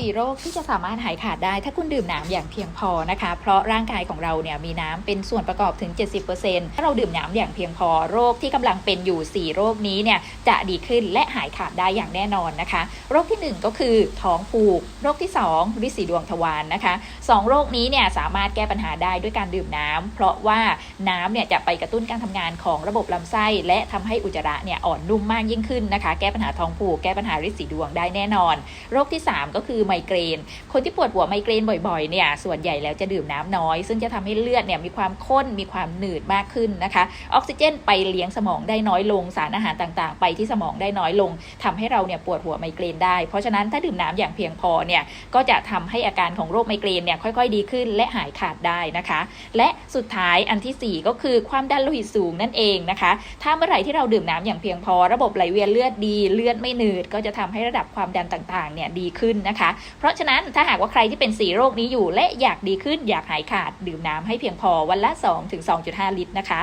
4 โรคที่จะสามารถหายขาดได้ ถ้าคุณดื่มน้ำอย่างเพียงพอนะคะ เพราะร่างกายของเราเนี่ยมีน้ำเป็นส่วนประกอบถึง 70%ถ้าเราดื่มน้ำอย่างเพียงพอโรคที่กำลังเป็นอยู่ 4 โรคนี้เนี่ยจะดีขึ้นและหายขาดได้อย่างแน่นอนนะคะ โรคทีหนึ่1 ก็คือท้องผูก โรคที่ 2ริดสีดวงทวารนะคะสองโรคนี้เนี่ยสามารถแก้ปัญหาได้ด้วยการดื่มน้ำเพราะว่าน้ำเนี่ยจะไปกระตุ้นการทำงานของระบบลำไส้ และทำให้อุจจาระเนี่ยอ่อนนุ่มมากยิ่งขึ้นนะคะ แก้ปัญหาท้องผูกแก้ปัญหาริดสีดวงได้แน่นอน โรคที่ 3 ก็คือไมเกรน คนที่ปวดหัวไมเกรนบ่อยๆเนี่ยส่วนใหญ่แล้วจะดื่มน้ำน้อย ซึ่งจะทำให้เลือดเนี่ยมีความข้นมีความหนืดมากขึ้นนะคะ ออกซิเจนไปเลี้ยงสมองได้น้อยลงสารอาหารต่างๆ ไปที่สมองได้น้อยลงทำให้เราเนี่ยปวดหัวไมเกรนได้ เพราะฉะนั้นถ้าดื่มน้ำอย่างเพียงพอเนี่ยก็จะทำให้อาการของโรคไมเกรนเนี่ยค่อยๆ ดีขึ้นและหายขาดได้นะคะ และสุดท้ายอันทีสี่4 ก็คือความดันโลหิตสูงนั่นเองนะคะ ถ้าเมื่อไหร่ที่เราดื่มน้ำอย่างเพียงพอ ระบบไหลเวียนเลือดดีเลือดไม่หนืดก็จะทำให้ระดับความดันต่างๆเนี่ยดีขึ้นนะคะเพราะฉะนั้นถ้าหากว่าใครที่เป็นสีโรคนี้อยู่และอยากดีขึ้นอยากหายขาดดื่มน้ำให้เพียงพอวันละ 2-2.5 ลิตรนะคะ